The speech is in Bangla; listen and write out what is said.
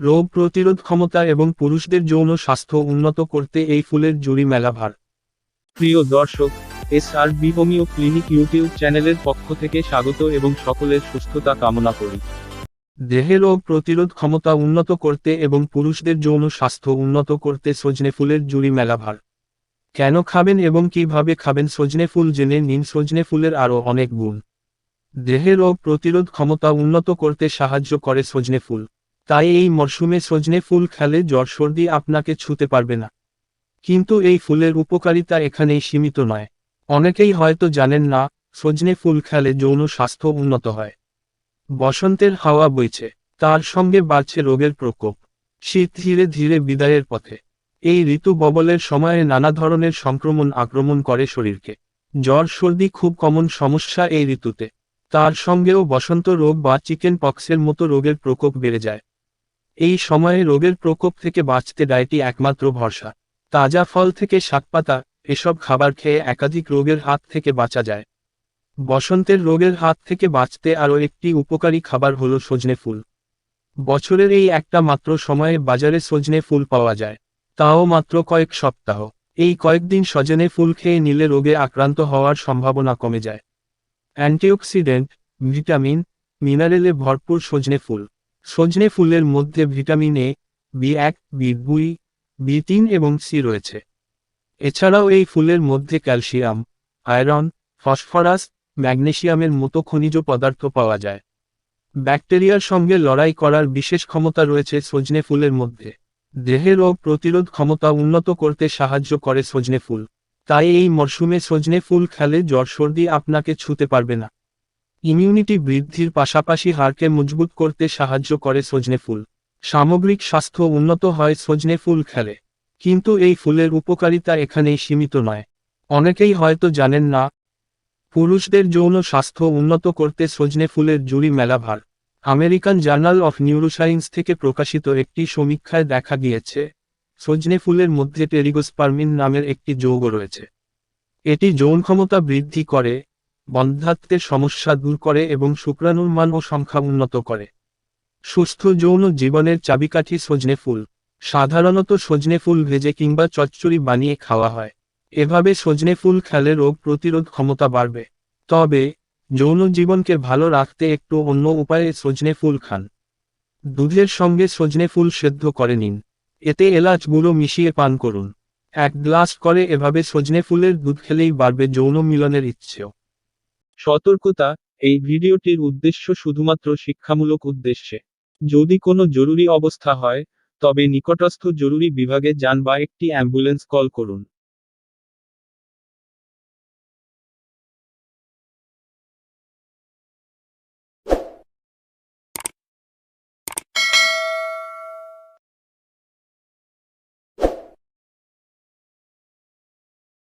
রোগ প্রতিরোধ ক্ষমতা এবং পুরুষদের যৌন স্বাস্থ্য উন্নত করতে এই ফুলের জুড়ি মেলা ভার প্রিয় দর্শক S R B clinic YouTube চ্যানেলের পক্ষ থেকে স্বাগত এবং সকলের সুস্থতা কামনা করি। দেহে রোগ প্রতিরোধ ক্ষমতা উন্নত করতে এবং পুরুষদের যৌন স্বাস্থ্য উন্নত করতে সজনে ফুলের জুড়ি মেলা ভার কেন খাবেন এবং কীভাবে খাবেন সজনে ফুল জেনে নিন সজনে ফুলের আরও অনেক গুণ। দেহে রোগ প্রতিরোধ ক্ষমতা উন্নত করতে সাহায্য করে সজনে ফুল। তাই এই মরশুমে সজনে ফুল খেলে জ্বর সর্দি আপনাকে ছুতে পারবে না। কিন্তু এই ফুলের উপকারিতা এখানেই সীমিত নয়। অনেকেই হয়তো জানেন না, সজনে ফুল খেলে যৌন স্বাস্থ্য উন্নত হয়। বসন্তের হাওয়া বইছে, তার সঙ্গে বাড়ছে রোগের প্রকোপ। শীত ধীরে ধীরে বিদায়ের পথে। এই ঋতু ববলের সময়ে নানা ধরনের সংক্রমণ আক্রমণ করে শরীরকে। জ্বর সর্দি খুব কমন সমস্যা এই ঋতুতে। তার সঙ্গেও বসন্ত রোগ বা চিকেন পক্সের মতো রোগের প্রকোপ বেড়ে যায়। এই সময়ে রোগের প্রকোপ থেকে বাঁচতে ডায়েটি একমাত্র ভরসা। তাজা ফল থেকে শাকপাতা এসব খাবার খেয়ে একাধিক রোগের হাত থেকে বাঁচা যায়। বসন্তের রোগের হাত থেকে বাঁচতে আরও একটি উপকারী খাবার হলো সজনে ফুল। বছরের এই একটা মাত্র সময়ে বাজারে সজনে ফুল পাওয়া যায়। তাও মাত্র কয়েক সপ্তাহ। এই কয়েকদিন সজনে ফুল খেয়ে নিলে রোগে আক্রান্ত হওয়ার সম্ভাবনা কমে যায়। অ্যান্টিঅক্সিডেন্ট, ভিটামিন, মিনারেলে ভরপুর সজনে ফুল। সজনে ফুলের মধ্যে ভিটামিন এ, বি এক, বি দুই, বি তিন এবং সি রয়েছে। এছাড়াও এই ফুলের মধ্যে ক্যালসিয়াম, আয়রন, ফসফরাস ম্যাগনেশিয়ামের মতো খনিজ পদার্থ পাওয়া যায়। ব্যাকটেরিয়ার সঙ্গে লড়াই করার বিশেষ ক্ষমতা রয়েছে সজনে ফুলের মধ্যে। দেহে রোগ প্রতিরোধ ক্ষমতা উন্নত করতে সাহায্য করে সজনে ফুল। তাই এই মরশুমে সজনে ফুল খেলে জ্বর সর্দি আপনাকে ছুতে পারবে না। ইমিউনিটি বৃদ্ধির পাশাপাশি হাড়কে মজবুত করতে সাহায্য করে সজনে ফুল। সামগ্রিক স্বাস্থ্য উন্নত হয় সজনে ফুল খেলে। কিন্তু এই ফুলের উপকারিতা এখানেই সীমিত নয়। অনেকেই হয়তো জানেন না, পুরুষদের যৌন স্বাস্থ্য উন্নত করতে সজনে ফুলের জুড়ি মেলা ভার। আমেরিকান জার্নাল অফ নিউরোসায়েন্স থেকে প্রকাশিত একটি সমীক্ষায় দেখা গিয়েছে, সজনে ফুলের মধ্যে টেরিগোস্পার্মিন নামের একটি যৌগ রয়েছে। এটি যৌন ক্ষমতা বৃদ্ধি করে বন্ধ্যাত্বের সমস্যা দূর করে এবং শুক্রাণুর মান ও সংখ্যা উন্নত করে। সুস্থ যৌন জীবনের চাবিকাঠি সজনে ফুল। সাধারণত সজনে ফুল ভেজে কিংবা চচ্চড়ি বানিয়ে খাওয়া হয়। এভাবে সজনে ফুল খেলে রোগ প্রতিরোধ ক্ষমতা বাড়বে। তবে, যৌন জীবনকে ভালো রাখতে একটু অন্য উপায়ে সজনে ফুল খান। দুধের সঙ্গে সজনে ফুল সেদ্ধ করে নিন। এতে এলাচ গুঁড়ো মিশিয়ে পান করুন। এক গ্লাস করে এভাবে সজনে ফুলের দুধ খেলেই বাড়বে যৌন মিলনের ইচ্ছেও। সতর্কতা, এই ভিডিওটির উদ্দেশ্য শুধুমাত্র শিক্ষামূলক উদ্দেশ্যে। যদি কোনো জরুরি অবস্থা হয়, তবে নিকটস্থ জরুরি বিভাগে যান বা একটি অ্যাম্বুলেন্স কল করুন।